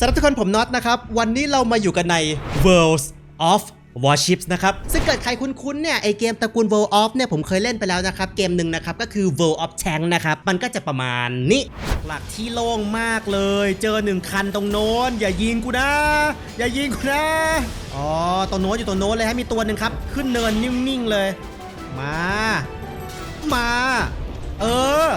สำหรับทุกคนผมน็อตนะครับ วันนี้เรามาอยู่กันใน Worlds of Warships นะครับ ซึ่งเกิดใครคุ้นๆ เนี่ย ไอเกมตระกูล World of เนี่ย ผมเคยเล่นไปแล้วนะครับ เกมหนึ่งนะครับ ก็คือ World of Tank นะครับ มันก็จะประมาณนี้ หลักที่โล่งมากเลย เจอหนึ่งคันตรงโน้น อย่ายิงกูนะ อย่ายิงกูนะ อ๋อ ตรงโน้นอยู่ตรงโน้นเลยฮะมีตัวหนึ่งครับ ขึ้นเนินนิ่งๆ เลย มา มา เออ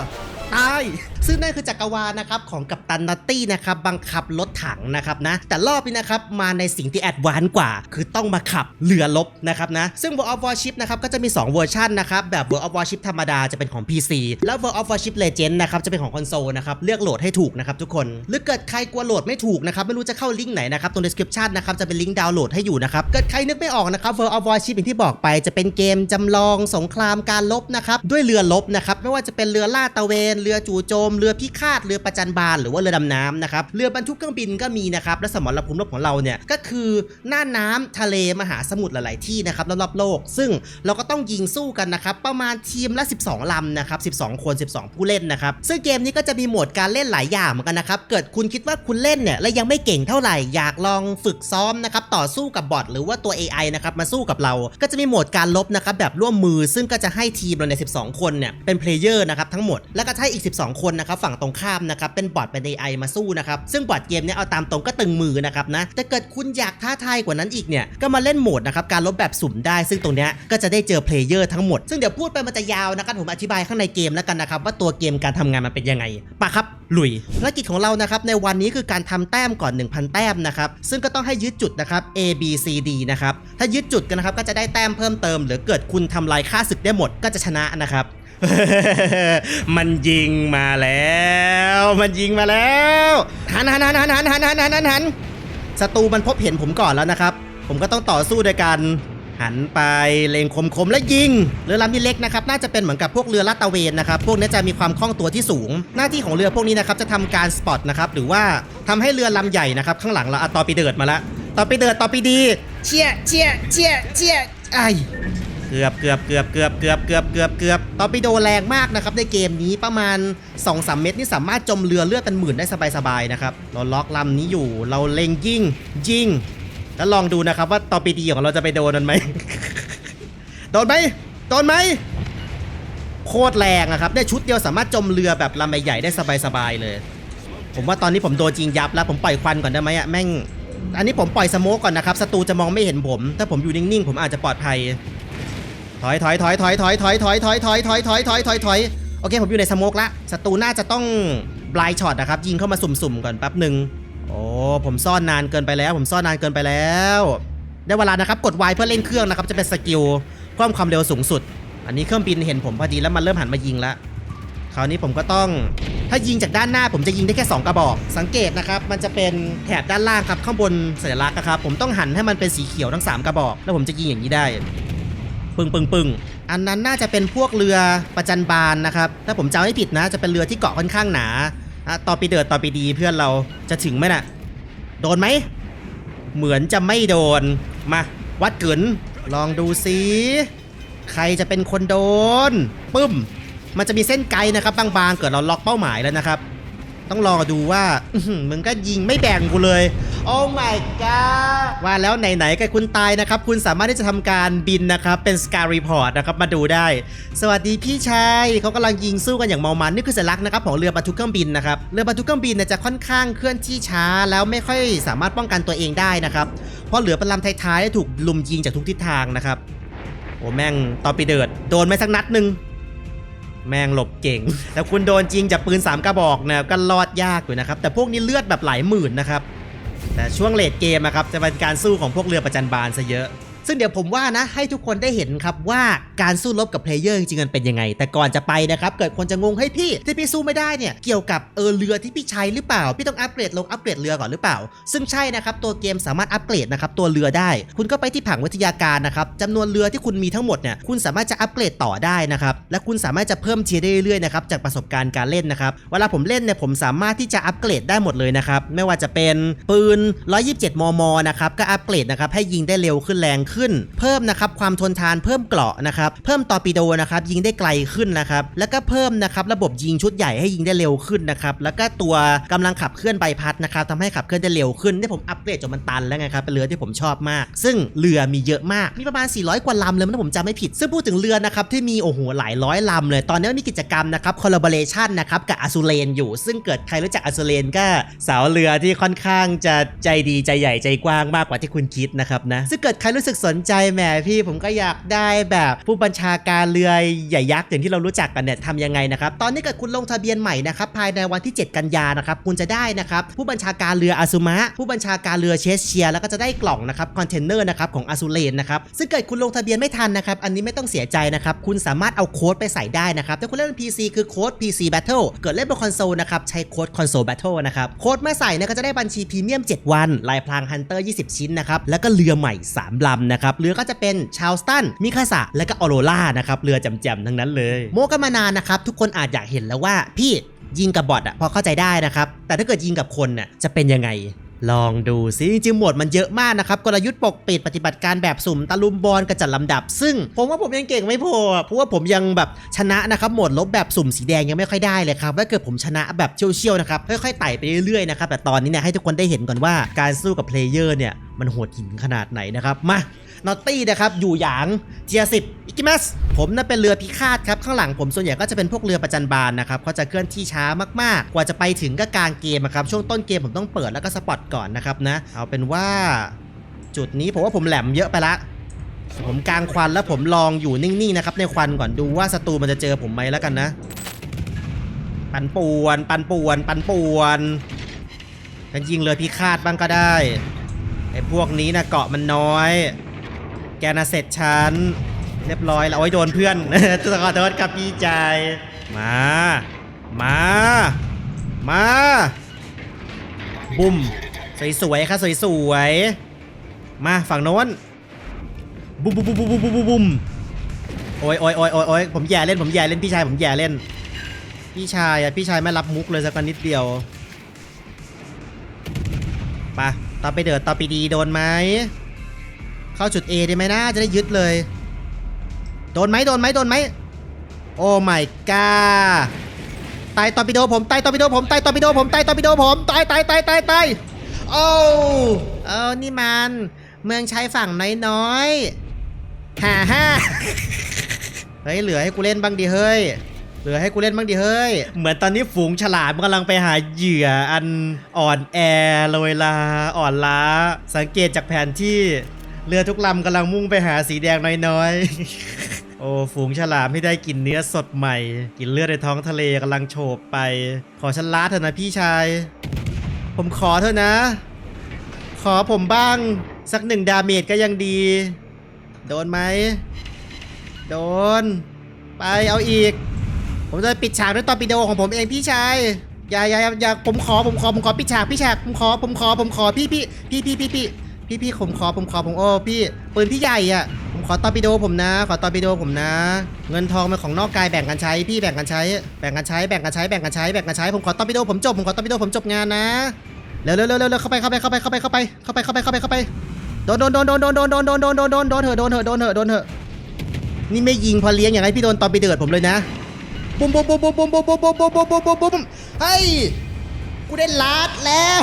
ตาย ซึ่งนั่นคือจักรวาลนะครับของกัปตันนัตตี้นะครับบังคับรถถังนะครับนะแต่รอบนี้นะครับมาในสิ่งที่แอดวานซ์กว่า คือต้องมาขับเรือรบนะครับนะซึ่ง World of Warship นะครับก็จะมี 2 เวอร์ชันนะครับแบบ World of Warship ธรรมดาจะเป็นของ PC แล้ว World of Warship Legend นะครับจะเป็นของคอนโซลนะครับเลือกโหลดให้ถูกนะครับทุกคน หรือเกิดใครกลัวโหลดไม่ถูกนะครับไม่รู้จะเข้าลิงก์ไหนนะครับตรง description นะครับจะเป็นลิงก์ดาวน์โหลดให้อยู่นะครับเกิดใครนึกไม่ออกนะครับ World of Warship อย่างที่บอกไปจะเป็นเกมจำลองสงครามการลบนะครับด้วยเรือรบนะครับไม่ว่าจะเป็นเรือล่าดตะเวนเรือจู่โจมเรือพิฆาตเรือประจันบานหรือว่าเรือดำน้ำนะครับเรือบรรทุกเครื่องบินก็มีนะครับและสมรภูมิรบของเราเนี่ยก็คือหน้าน้ำทะเลมหาสมุทรหลาย ๆ ที่นะครับรอบๆโลก ซึ่งเราก็ต้องยิงสู้กันนะครับประมาณทีมละ 12ลำนะครับ12 คน 12 ผู้เล่นนะครับซึ่งเกมนี้ก็จะมีโหมดการเล่นหลายอย่างเหมือนกันนะครับเกิดคุณคิดว่าคุณเล่นเนี่ยและยังไม่เก่งเท่าไหร่อยากลองฝึกซ้อมนะครับต่อสู้กับบอทหรือว่าตัว AI นะครับมาสู้กับเรา ก็จะมีโหมดการลบนะครับแบบร่วมมือ ซึ่งก็จะให้ทีมเราใน 12 คนเนี่ยเป็นเพลเยอร์นะครับทั้งหมดแล้วก็ให้อีก 12 คนนะครับฝั่งตรงข้ามนะครับเป็นบอทเป็น AI มาสู้นะครับซึ่งบอทเกมเนี่ยเอาตามตรงก็ตึงมือนะครับนะแต่เกิดคุณอยากท้าทายกว่านั้นอีกเนี่ยก็มาเล่นโหมดนะครับการลบแบบสุ่มได้ ซึ่งตรงเนี้ยก็จะได้เจอเพลเยอร์ทั้งหมด ซึ่งเดี๋ยวพูดไปมันจะยาวนะครับผมอธิบายข้างในเกมแล้วกันนะครับว่าตัวเกมการทำงานมันเป็นยังไงปะครับลุยภารกิจของเรานะครับในวันนี้คือการทำแต้มก่อน 1,000 แต้มนะครับซึ่งก็ต้องให้ยึดจุดนะครับ A B C D นะครับถ้ายึดจุดกันนะครับก็จะได้แต้มเพิ่มเติม หรือเกิดคุณทำลายค่าศึกได้หมดก็จะชนะนะครับ มันยิงมาแล้ว มันยิงมาแล้วหันหันหันหันหันหันหันหันหันหันศัตรูมันพบเห็นผมก่อนแล้วนะครับ ผมก็ต้องต่อสู้โดยการหันไปเล็งคมๆและยิง เรือลำนี้เล็กนะครับ น่าจะเป็นเหมือนกับพวกเรือลาดตระเวนนะครับ พวกนี้จะมีความคล่องตัวที่สูง หน้าที่ของเรือพวกนี้นะครับจะทำการสปอตนะครับ หรือว่าทำให้เรือลำใหญ่นะครับ ข้างหลังเราอะตอปีเดิดมาละตอปีเดิดตอปีดี เชี่ยเชี่ยเชี่ยเชี่ยไอ เกือบเกือบเกือบเกือบเกือบเกือบเกือบเกือบตอร์ปิโดแรงมากนะครับในเกมนี้ประมาณ2-3เม็ดนี่สามารถจมเรือเลือดเป็นหมื่นได้สบายๆนะครับเราล็อกลำนี้อยู่เราเล็งยิงยิงแล้วลองดูนะครับว่าตอร์ปิโดของเราจะไปโดนมันไหมโดนไหมโดนไหมโคตรแรงอะครับได้ชุดเดียวสามารถจมเรือแบบลำใหญ่ได้สบายๆเลย ผมว่าตอนนี้ผมโดนจริงยับแล้วผมปล่อยควันก่อนได้ไหมอะแม่งอันนี้ผมปล่อยสโมกก่อนนะครับศัตรูจะมองไม่เห็นผม ถ้าผมอยู่นิ่งๆ ผมอาจจะปลอดภัย ถอยถอยถอยถอยถอยถอยถอยถอยถอยถอยถอยถอยถอยถอยโอเคผมอยู่ในสโมกละศัตรูน่าจะต้องบลายช็อตนะครับยิงเข้ามาสุ่มๆก่อนแป๊บหนึ่งโอ้ผมซ่อนนานเกินไปแล้ว ผมซ่อนนานเกินไปแล้ว ได้เวลานะครับกด Y เพื่อเร่งเครื่องนะครับจะเป็นสกิลเพิ่มความเร็วสูงสุด อันนี้เครื่องบินเห็นผมพอดีแล้วมันเริ่มหันมายิงแล้วคราวนี้ผมก็ต้องถ้ายิงจากด้านหน้าผมจะยิงได้แค่ 2 กระบอก สังเกตนะครับมันจะเป็นแถบด้านล่างครับข้างบนสัญลักษณ์ครับผมต้องหันให้มันเป็นสีเขียวทั้ง 3 กระบอก แล้วผมจะยิงอย่างนี้ได้ ปึ้งปึ้งปึ้งอันนั้นน่าจะเป็นพวกเรือประจันบานนะครับ ถ้าผมจำไม่ผิดนะ จะเป็นเรือที่เกาะค่อนข้างหนาอะต่อปีเดิดต่อปีดีเพื่อนเราจะถึงไหมน่ะ โดนไหม เหมือนจะไม่โดน มา วัดเกึนลองดูสิใครจะเป็นคนโดน ปึ้ม มันจะมีเส้นไกลนะครับบางๆ เกิดเราล็อกเป้าหมายแล้วนะครับ ต้องรอดูว่ามึงก็ยิงไม่แบ่งกูเลย โอ้ my god ว่าแล้วไหนๆกับคุณตายนะครับ คุณสามารถที่จะทำการบินนะครับ เป็น Sky Report นะครับ มาดูได้ สวัสดีพี่ชายเขากำลังยิงสู้กันอย่างเมามันนี่คือสัญลักษณ์นะครับของเรือบรรทุกเครื่องบินนะครับ เรือบรรทุกเครื่องบินเนี่ยจะค่อนข้างเคลื่อนที่ช้า แล้วไม่ค่อยสามารถป้องกันตัวเองได้นะครับ เพราะเหลือเป็นลำท้ายๆได้ถูกลุมยิงจากทุกทิศทางนะครับ โอ้แม่งตอปีเดิดโดนไหมสักนัดหนึ่ง แม่งหลบเก่ง แต่คุณโดนจริงจากปืน 3 กระบอกเนี่ยก็รอดยากอยู่นะครับ แต่พวกนี้เลือดแบบหลายหมื่นนะครับ แต่ช่วงเลดเกมนะครับจะเป็นการสู้ของพวกเรือประจันบานซะเยอะ ซึ่งเดี๋ยวผมว่านะให้ทุกคนได้เห็นครับว่าการสู้รบกับเพลเยอร์จริงๆมันเป็นยังไง แต่ก่อนจะไปนะครับเกิดคนจะงงให้พี่ที่พี่สู้ไม่ได้เนี่ยเกี่ยวกับเออเรือที่พี่ใช้หรือเปล่า พี่ต้องอัปเกรดลงอัปเกรดเรือก่อนหรือเปล่า ซึ่งใช่นะครับตัวเกมสามารถอัปเกรดนะครับตัวเรือได้ คุณก็ไปที่ผังวิทยาการนะครับจำนวนเรือที่คุณมีทั้งหมดเนี่ยคุณสามารถจะอัปเกรดต่อได้นะครับและคุณสามารถจะเพิ่มเทียร์ได้เรื่อยๆนะครับจากประสบการณ์การเล่นนะครับเวลาผมเล่นเนี่ยผมสามารถที่จะอัปเกรดได้หมดเลยนะครับไม่ว่าจะเป็นปืน 127 มม นะครับก็อัปเกรดนะครับให้ยิงได้เร็วขึ้นแรงขึ้น เพิ่มนะครับความทนทานเพิ่มเกราะนะครับ เพิ่มตอร์ปิโดนะครับยิงได้ไกลขึ้นนะครับ แล้วก็เพิ่มนะครับระบบยิงชุดใหญ่ให้ยิงได้เร็วขึ้นนะครับ แล้วก็ตัวกำลังขับเคลื่อนใบพัดนะครับทำให้ขับเคลื่อนได้เร็วขึ้นนี่ผมอัปเกรดจนมันตันแล้วไงครับเป็นเรือที่ผมชอบมาก ซึ่งเรือมีเยอะมากมีประมาณ 400 กว่าลำเลยถ้าผมจำไม่ผิด ซึ่งพูดถึงเรือนะครับที่มีโอ้โหหลายร้อยลำเลย ตอนนี้มีกิจกรรมนะครับคอลลาบอร์เรชันนะครับกับอ z ูเลนอยู่ ซึ่งเกิดใครรู้จักอ z ูเลนก็สาวเรือที่ค่อนข้างจะใจดีใจใหญ่ใจกว้างมากกว่าที่คุณคิดนะครับนะซึ่งเกิดใครรู้สึกสนใจแหมพี่ผมก็อยากได้แบบผู้บัญชาการเรือใหญ่ยักษ์อย่างที่เรารู้จักกันเนี่ยทำยังไงนะครับตอนนี้เกิดคุณลงทะเบียนใหม่นะครับภายในวันที่ 7 กันยานะครับคุณจะได้นะครับผู้บัญชาการเรืออาซุมะผู้บัญชาการเรือเชสเชีย แล้วก็จะได้กล่องนะครับคอนเทนเนอร์นะครับของอาซูเลนนะครับซึ่งเกิดคุณลงทะเบียนไม่ทันนะครับอันนี้ไม่ต้องเสียใจนะครับคุณสามารถเอาโค้ดไปใส่ได้นะครับถ้าคุณเล่น PC คือโค้ด PC Battle เกิดเล่นบนคอนโซลนะครับใช้โค้ด Console Battle นะครับโค้ดเมาใส่เนี่ยก็จะได้บัญชีพรีเมียม 7 วันลายพรางฮันเตอร์ 20 ชิ้นนะครับแล้วก็เรือใหม่ 3ลำนะครับเรือก็จะเป็นชาวสตันมิคาสะและก็ออโรล่านะครับเรือจำๆทั้งนั้นเลย โมกันมานานนะครับทุกคนอาจอยากเห็นแล้วว่าพี่ยิงกับบอทอะพอเข้าใจได้นะครับแต่ถ้าเกิดยิงกับคนน่ะจะเป็นยังไงลองดูซิจริงๆหมวดมันเยอะมากนะครับกลยุทธ์ปกปิดปฏิบัติการแบบสุ่มตะลุมบอลกระจัดลำดับ ซึ่งผมว่าผมยังเก่งไม่พอเพราะว่าผมยังแบบชนะนะครับโหมดลบแบบสุ่มสีแดงยังไม่ค่อยได้เลยครับถ้าเกิดผมชนะแบบเชี่ยวๆนะครับค่อยๆไต่ไปเรื่อยๆนะครับแต่ตอนนี้เนี่ยให้ทุกคนได้เห็นก่อนว่าการสู้กับเพลเยอร์เนี่ยมันโหดหินขนาดไหนนะครับ มานอตตี้นะครับอยู่หยางเจียสิบอิกิมัสผมน่ะเป็นเรือพิฆาตครับ ข้างหลังผมส่วนใหญ่ก็จะเป็นพวกเรือประจันบานนะครับเขาจะเคลื่อนที่ช้ามากๆ กว่าจะไปถึงก็กลางเกมอะครับ ช่วงต้นเกมผมต้องเปิดแล้วก็สปอตก่อนนะครับนะ เอาเป็นว่าจุดนี้ผมว่าผมแหลมเยอะไปละผมกลางควันแล้วผมลองอยู่นิ่งๆนะครับในควันก่อนดูว่าศัตรูมันจะเจอผมไหมแล้วกันนะ ปันป่วน ปันป่วน ปันป่วนฉันยิงเรือพิฆาตบ้างก็ได้ ไอ้พวกนี้นะเกาะมันน้อย แกน่ะเสร็จฉันเรียบร้อยแล้วโอ้ยโดนเพื่อนขอโทษครับพี่ใจายมา มา มา บุ้มสวยๆค่ะสวยๆ มาฝั่งโน้นบุ้มบุ้มบุ้มบุ้มบุ้มบุ้มบุ้มโอ้ยโอ้ยโอ้ยโอ้ยโอ้ยผมแย่เล่นผมแย่เล่นพี่ชายผมแย่เล่น พี่ชายอะพี่ชายไม่รับมุกเลยสักนิดเดียวไป ต่อไปเดือดต่อไปดีโดนไหมเข้าจุด A ได้ไหมนะจะได้ยึดเลย โดนไหมโดนไหมโดนไหมโอ้ my god ตายตอปิโดผมตายตอปิโดผมตายตอปิโดผมตายตอปิโดผมตายตายตายตายตายโอ้เอานี่มัน เมืองชายฝั่งน้อยๆฮ่าฮ่าเฮ้ยเหลือให้กูเล่นบ้างดิเฮ้ย เหลือให้กูเล่นบ้างดิเฮ้ย เหมือนตอนนี้ฝูงฉลามกำลังไปหาเหยื่ออันอ่อนแอเลยลาอ่อนล้า สังเกตจากแผนที่เรือทุกลำกำลังมุ่งไปหาสีแดงน้อยๆ โอ้ฝูงฉลามที่ได้กินเนื้อสดใหม่ กินเลือดในท้องทะเลกำลังโฉบไป ขอฉันล้าเถอะนะพี่ชาย ผมขอเถอะนะ ขอผมบ้างสักหนึ่งดาเมจก็ยังดี โดนไหม โดน ไปเอาอีก ผมจะปิดฉากด้วยตอร์ปิโดของผมเองพี่ชายอย่าอย่าอย่าผมขอผมขอผมขอปิดฉากพี่ฉากผมขอผมขอผมขอพี่พี่พี่พี่พี่พี่พี่พี่ผมขอผมขอผมโอ้พี่ปืนพี่ใหญ่อะผมขอตอร์ปิโดผมนะ ขอตอร์ปิโดผมนะ เงินทองเป็นของนอกกายแบ่งกันใช้พี่แบ่งกันใช้แบ่งกันใช้แบ่งกันใช้แบ่งกันใช้แบ่งกันใช้ผมขอตอร์ปิโดผมจบผมขอตอร์ปิโดผมจบงานนะเร็วเร็วเร็วเร็วเข้าไปเข้าไปเข้าไปเข้าไปเข้าไปเข้าไปเข้าไปเข้าไปเข้าไปโดนโดนโดนโดนโดนโดนโดนโดนโดนโดนโดนโดนเถอะโดนเถอะโดนเถอะโดนเถอะนี่ไม่ยิงพอเลี้ยงอย่างไรพี่โดนตอนไปเดือดผมเลยนะ บุ้มบุ้มบุ้มบุ้มบุ้มบุ้มบุ้มบุ้มบุ้มบุ้มบุ้มบุ้มบุ้มเฮ้ยกูได้ลาดแล้ว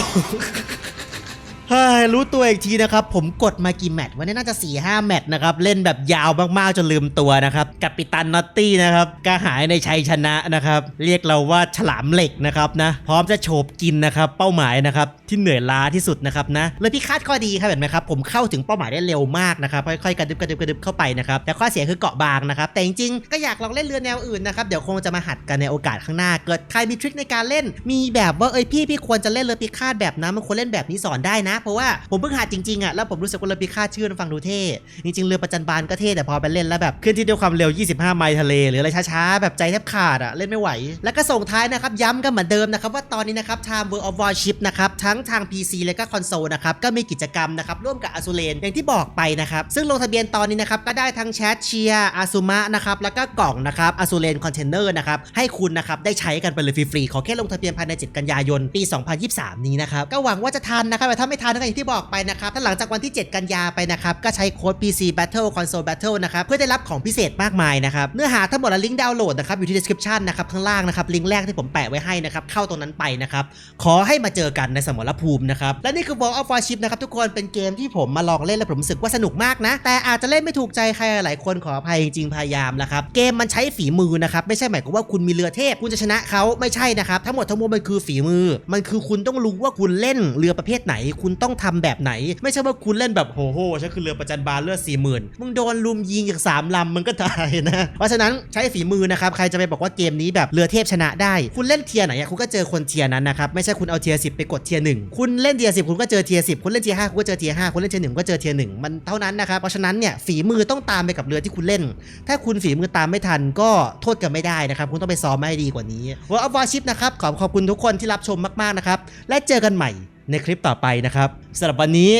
เฮ้ยรู้ตัวอีกทีนะครับ ผมกดมากี่แมตช์วันนี้น่าจะ4ี่ห้าแมตช์นะครับ เล่นแบบยาวมากๆ จนลืมตัวนะครับกับปิตันนอตตี้นะครับกระหายในชัยชนะนะครับ เรียกเราว่าฉลามเหล็กนะครับนะ พร้อมจะโฉบกินนะครับ เป้าหมายนะครับ ที่เหนื่อยล้าที่สุดนะครับนะเลยพี่คาดข้อดีครับเห็นไหมครับผมเข้าถึงเป้าหมายได้เร็วมากนะครับค่อยๆกระดึบกระดึบกระดึบเข้าไปนะครับแต่ข้อเสียคือเกาะบางนะครับแต่จริงๆก็อยากลองเล่นเรือแนวอื่นนะครับเดี๋ยวคงจะมาหัดกันในโอกาสข้างหน้า เกิดใครมีทริคในการเล่น มีแบบว่าเอ้ยพี่พี่ควรจะเล่นเรือพิฆาตแบบนั้นมันควรเล่นแบบนี้สอนได้นะ เพราะว่าผมเพิ่งหัดจริงๆอะแล้วผมรู้สึกว่าเรือพิฆาตชื่อมันฟังดูเท่จริงๆเรือประจันบานก็เท่แต่พอไปเล่นแล้วแบบเคลื่อนที่ด้วยความเร็ว 25 ไมล์ทะเลหรืออะไรช้าๆแบบใจแทบขาดอะเล่นไม่ไหว แล้วก็ส่งท้ายนะครับย้ำกันเหมือนเดิมนะครับว่าตอนนี้นะครับ Time World of Warship นะครับทั้งงทาง PC และก็คอนโซลนะครับก็มีกิจกรรมนะครับร่วมกับอาซูเลนอย่างที่บอกไปนะครับซึ่งลงทะเบียนตอนนี้นะครับก็ได้ทั้งแชทเชียร์อาซูมะนะครับแล้วก็กล่องนะครับอาซูเลนคอนเทนเนอร์นะครับให้คุณนะครับได้ใช้กันไปเลยฟรีๆขอแค่ลงทะเบียนภายใน 7 กันยายนปี 2023 นี้นะครับก็หวังว่าจะทันนะครับแต่ถ้าไม่ทันก็อย่างที่บอกไปนะครับถ้าหลังจากวันที่ 7 กันยาไปนะครับก็ใช้โค้ด PC Battle Console Battle นะครับเพื่อได้รับของพิเศษมากมายนะครับเนื้อหาทั้งหมดและลิงก์ดาวน์โหลดนะครับอยู่ที่ description นะครับข้างล่างนะครับลิงก์แรกที่ผมแปะไว้ให้นะครับเข้าตรงนั้นไปนะครับขอให้มาเจอกันในสมรภูมินะครับ และนี่คือ World of Warship นะครับทุกคนเป็นเกมที่ผมมาลองเล่นแล้วผมรู้สึกว่าสนุกมากนะ แต่อาจจะเล่นไม่ถูกใจใครหลายคนขออภัยจริงๆพยายามแล้วครับ เกมมันใช้ฝีมือนะครับ ไม่ใช่หมายความว่าคุณมีเรือเทพ คุณจะชนะเขาไม่ใช่นะครับทั้งหมดทั้งมวลมันคือฝีมือ มันคือคุณต้องรู้ว่าคุณเล่นเรือประเภทไหน คุณต้องทำแบบไหน ไม่ใช่ว่าคุณเล่นแบบโหโหฉันคือเรือประจันบานเลือดสี่หมื่นมึงโดนลุมยิงอย่างสามลำมันก็ตายนะเพราะฉะนั้นใช้ฝีมือนะครับใครจะไปบอกว่าเกมนี้แบบเรือเทพชนะได้ คุณเล่นเทียร์ไหนคุณก็เจอคนเทียร์นั้นนะครับไม่ใช่คุณเอาเทียร์สิไปกดเทียร์หนึ่งคุณเล่นเทียร์สิคุณก็เจอเทียร์สิคุณเล่นเทียร์ห้าคุณก็เจอเทียร์ห้าคุณเล่นเทียร์หนึ่งก็เจอเทียร์หนึ่งมันเท่านั้นนะครับเพราะฉะนั้นเนี่ยฝีมือต้องตามไปกับเรือที่คุณเล่น ถ้าคุณฝีมือตามไม่ทันก็โทษกันไม่ได้นะครับ คุณต้องไปซ้อมให้ดีกว่านี้ World of Warship นะครับขอขอบคุณทุกคนที่รับชมมากๆนะครับและเจอกันใหม่ในคลิปต่อไปนะครับสำหรับวันนี้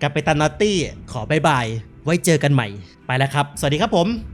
กับไปตันนอตตี้ขอบายบายไว้เจอกันใหม่ไปแล้วครับ สวัสดีครับผม